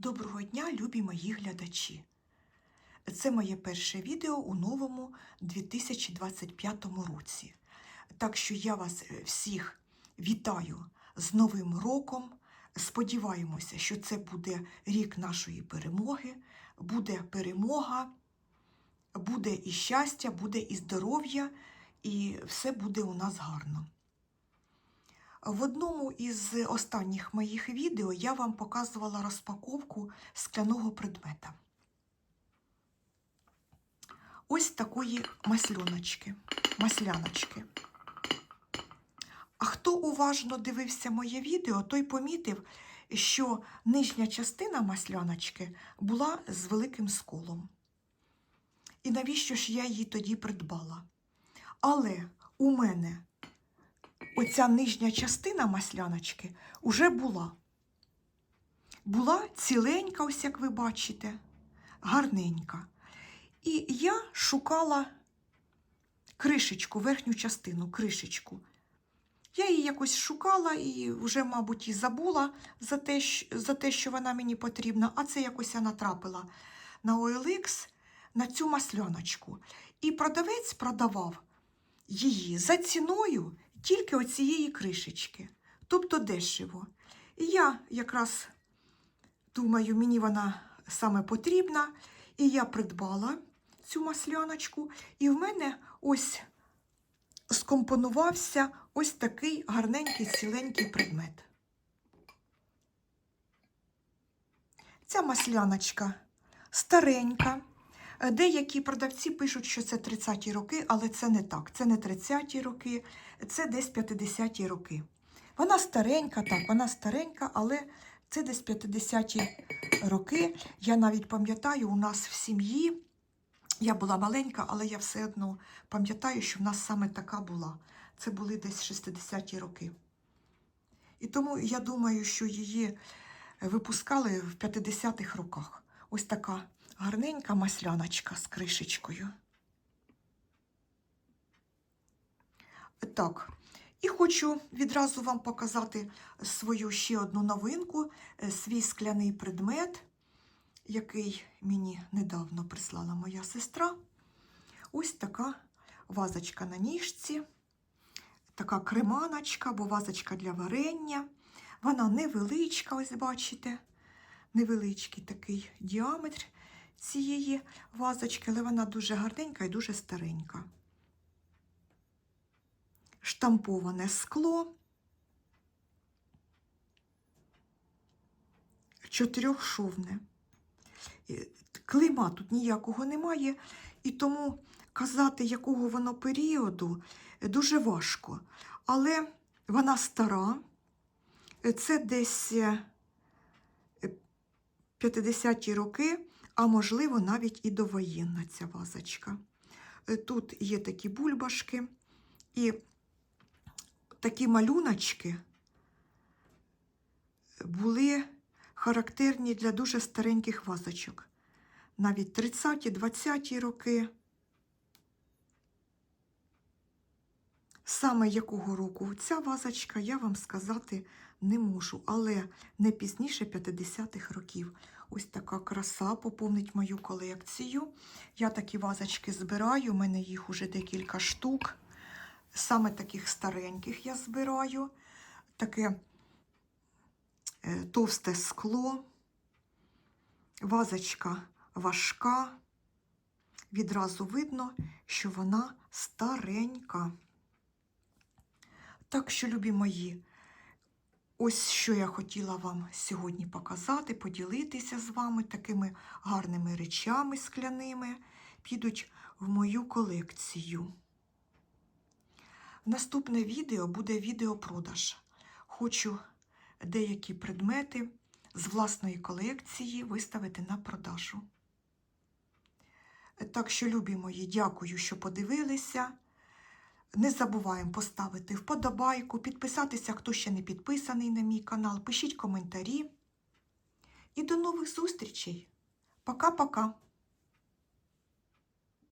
Доброго дня, любі мої глядачі! Це моє перше відео у новому 2025 році. Так що я вас е, всіх вітаю з Новим роком. Сподіваємося, що це буде рік нашої перемоги, буде перемога, буде і щастя, буде і здоров'я, і все буде у нас гарно. В одному із останніх моїх відео я вам показувала розпаковку скляного предмета. Ось такої масльоночки, масляночки. А хто уважно дивився моє відео, той помітив, що нижня частина масляночки була з великим сколом. І навіщо ж я її тоді придбала? Але у мене оця нижня частина масляночки уже була. Була ціленька, ось як ви бачите, гарненька. І я шукала кришечку, верхню частину, кришечку. Я її якось шукала і вже, мабуть, і забула за те, за те, що вона мені потрібна, а це якось я натрапила на OLX на цю масляночку. І продавець продавав її за ціною тільки оцієї кришечки, тобто дешево. І я якраз думаю, мені вона саме потрібна, і я придбала цю масляночку, і в мене ось скомпонувався ось такий гарненький ціленький предмет. Ця масляночка старенька. Деякі продавці пишуть, що це 30-ті роки, але це не так. Це не 30-ті роки, це десь 50-ті роки. Вона старенька, так, вона старенька, але це десь 50-ті роки. Я навіть пам'ятаю, у нас в сім'ї, я була маленька, але я все одно пам'ятаю, що в нас саме така була. Це були десь 60-ті роки. І тому я думаю, що її випускали в 50-х роках. Ось така гарненька масляночка з кришечкою. Так, і хочу відразу вам показати свою ще одну новинку, е, свій скляний предмет, який мені недавно прислала моя сестра. Ось така вазочка на ніжці, така креманочка, або вазочка для варення. Вона невеличка, ось бачите, невеличкий такий діаметр цієї вазочки, але вона дуже гарненька і дуже старенька. Штамповане скло, чотирьохшовне. Клейма тут ніякого немає, і тому казати, якого воно періоду, дуже важко. Але вона стара, це десь 50-ті роки, а можливо, навіть і довоєнна ця вазочка. Тут є такі бульбашки і такі малюночки були характерні для дуже стареньких вазочок. Навіть 30-ті, 20-ті роки. Саме якого року ця вазочка, я вам сказати не можу, але не пізніше 50-х років. Ось така краса поповнить мою колекцію. Я такі вазочки збираю, у мене їх уже декілька штук. Саме таких стареньких я збираю. Таке е, товсте скло, вазочка важка. Відразу видно, що вона старенька. Так що, любі мої, ось що я хотіла вам сьогодні показати, поділитися з вами такими гарними речами скляними, підуть в мою колекцію. Наступне відео буде відеопродаж. Хочу деякі предмети з власної колекції виставити на продажу. Так що, любі мої, дякую, що подивилися. Не забуваємо поставити вподобайку, підписатися, хто ще не підписаний на мій канал. Пишіть коментарі. І до нових зустрічей. Пока-пока.